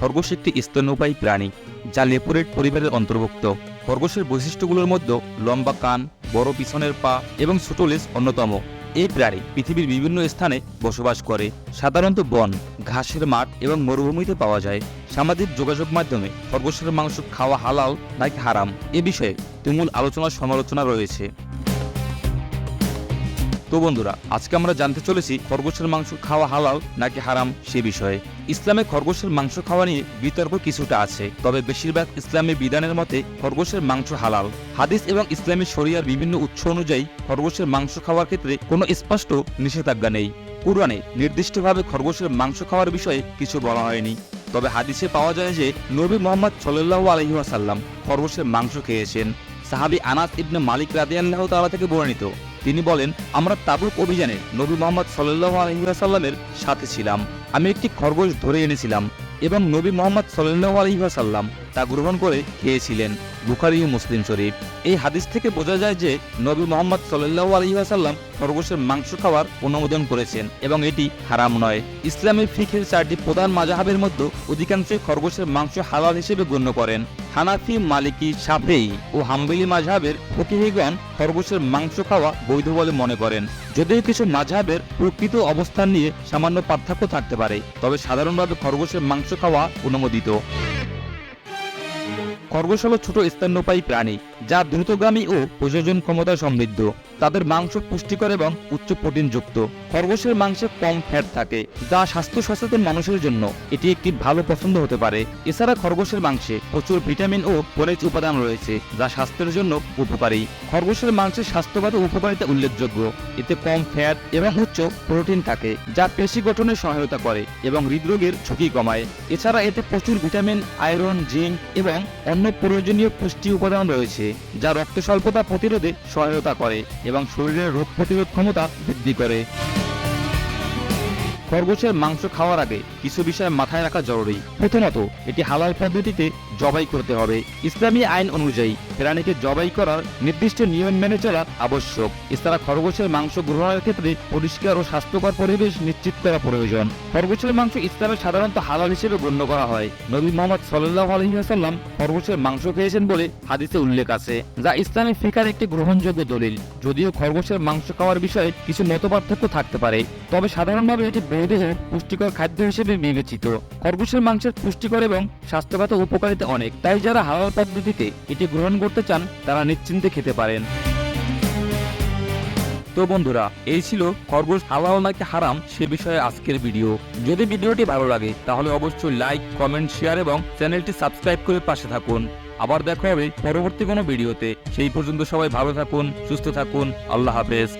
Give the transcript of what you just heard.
খরগোশ একটি স্তন্যপায়ী প্রাণী, যা লেপোরেট পরিবারের অন্তর্ভুক্ত। খরগোশের বৈশিষ্ট্যগুলোর মধ্যে লম্বা কান, বড় পিছনের পা এবং ছোট লেজ অন্যতম। এই প্রাণী পৃথিবীর বিভিন্ন স্থানে বসবাস করে। সাধারণত বন, ঘাসের মাঠ এবং মরুভূমিতে পাওয়া যায়। সামাজিক যোগাযোগ মাধ্যমে খরগোশের মাংস খাওয়া হালাল নাকি হারাম, এ বিষয়ে তুমুল আলোচনা সমালোচনা রয়েছে। তো বন্ধুরা, আজকে আমরা জানতে চলেছি খরগোশের মাংস খাওয়া হালাল নাকি হারাম সে বিষয়ে। ইসলামে খরগোশের মাংস খাওয়া নিয়ে বিতর্ক কিছুটা আছে, তবে বেশিরভাগ ইসলামী বিধানের মতে খরগোশের মাংস হালাল। হাদিস এবং ইসলামী শরিয়ার বিভিন্ন উৎস অনুযায়ী খরগোশের মাংস খাওয়ার ক্ষেত্রে কোনো স্পষ্ট নিষেধাজ্ঞা নেই। কুরআনে নির্দিষ্টভাবে খরগোশের মাংস খাওয়ার বিষয়ে কিছু বলা হয়নি, তবে হাদিসে পাওয়া যায় যে নবী মোহাম্মদ সাল্লাহ আলহিহাসাল্লাম খরগোশের মাংস খেয়েছেন। সাহাবি আনাস ইবনে মালিক রাদিয়াল্লাহ তালা থেকে বর্ণিত। তিনি বলেন আমরা তাবুক অভিযানে নবী মোহাম্মদ সাল্লাহ আলহিহাসাল্লামের সাথে ছিলাম। আমি একটি খরগোশ ধরে এনেছিলাম এবং নবী মোহাম্মদ সাল্লাহ আলহিহাসাল্লাম তা গ্রহণ করে খেয়েছিলেন বুখারি মুসলিম শরীফ। এই হাদিস থেকে বোঝা যায় যে নবী মোহাম্মদ সাল্লাহ আলহিহাসাল্লাম খরগোশের মাংস খাওয়ার অনুমোদন করেছেন এবং এটি হারাম নয়। ইসলামী ফিখের চারটি প্রধান মাজাহাবের মধ্যে অধিকাংশই খরগোশের মাংস হালাল হিসেবে গণ্য করেন। হানাফি, মালিকি সাফেই ও হাম্বেলি মাঝহাবের ফকিহিগণ খরগোশের মাংস খাওয়া বৈধ বলে মনে করেন। যদিও কিছু মাঝহাবের প্রকৃত অবস্থান নিয়ে সামান্য পার্থক্য থাকতে পারে। তবে সাধারণভাবে খরগোশের মাংস খাওয়া অনুমোদিত। খরগোশ হল ছোট স্তন্যপায়ী প্রাণী। যা দ্রুতগামী ও প্রযোজন ক্ষমতা সমৃদ্ধ। তাদের মাংস পুষ্টিকর এবং উচ্চ প্রোটিনযুক্ত। খরগোশের মাংসে কম ফ্যাট থাকে, যা স্বাস্থ্য সচেতন মানুষের জন্য এটি একটি ভালো পছন্দ হতে পারে। এছাড়া খরগোশের মাংসে প্রচুর ভিটামিন ও খনিজ উপাদান রয়েছে, যা স্বাস্থ্যের জন্য উপকারী। খরগোশের মাংসের স্বাস্থ্যগত উপকারিতা উল্লেখযোগ্য। এতে কম ফ্যাট এবং উচ্চ প্রোটিন থাকে, যা পেশি গঠনে সহায়তা করে এবং হৃদরোগের ঝুঁকি কমায়। এছাড়া এতে প্রচুর ভিটামিন, আয়রন, জিঙ্ক এবং অন্য প্রয়োজনীয় পুষ্টি উপাদান রয়েছে। যা রক্ত স্বল্পতা প্রতিরোধে সহায়তা করে এবং শরীরের রোগ প্রতিরোধ ক্ষমতা বৃদ্ধি করে। খরগোশের মাংস খাওয়ার আগে কিছু বিষয় মাথায় রাখা জরুরি। প্রথমত, এটি হালাল পদ্ধতিতে জবাই করতে হবে। ইসলামী আইন অনুযায়ী, প্রাণীকে জবাই করার নির্দিষ্ট নিয়ম মেনে চলা আবশ্যক। এছাড়া খরগোশের মাংস গ্রহণের ক্ষেত্রে পরিষ্কার ও স্বাস্থ্যকর পরিবেশ নিশ্চিত করা প্রয়োজন। খরগোশের মাংস ইসলামে সাধারণত হালাল হিসেবে গণ্য করা হয়। নবী মোহাম্মদ সাল্লাহ আলহিহাসাল্লাম খরগোশের মাংস খেয়েছেন বলে হাদিসে উল্লেখ আছে, যা ইসলামী ফিকার একটি গ্রহণযোগ্য দলিল। যদিও খরগোশের মাংস খাওয়ার বিষয়ে কিছু মতপার্থক্য থাকতে পারে, তবে সাধারণভাবে এটি বৈদেহ পুষ্টিকর খাদ্য হিসেবে বিবেচিত। খরগোশের মাংসের পুষ্টিকর এবং স্বাস্থ্যগত উপকারিতা অনেক। তাই যারা হালাল পদ্ধতিতে এটি গ্রহণ করতে চান, তারা নিশ্চিন্তে খেতে পারেন। তো বন্ধুরা, এই ছিল খরগোশ হালাল নাকি হারাম সে বিষয়ে আজকের ভিডিও। যদি ভিডিওটি ভালো লাগে, তাহলে অবশ্যই লাইক, কমেন্ট, শেয়ার এবং চ্যানেলটি সাবস্ক্রাইব করে পাশে থাকুন। আবার দেখা হবে পরবর্তী কোনো ভিডিওতে। সেই পর্যন্ত সবাই ভালো থাকুন, সুস্থ থাকুন। আল্লাহ হাফেজ।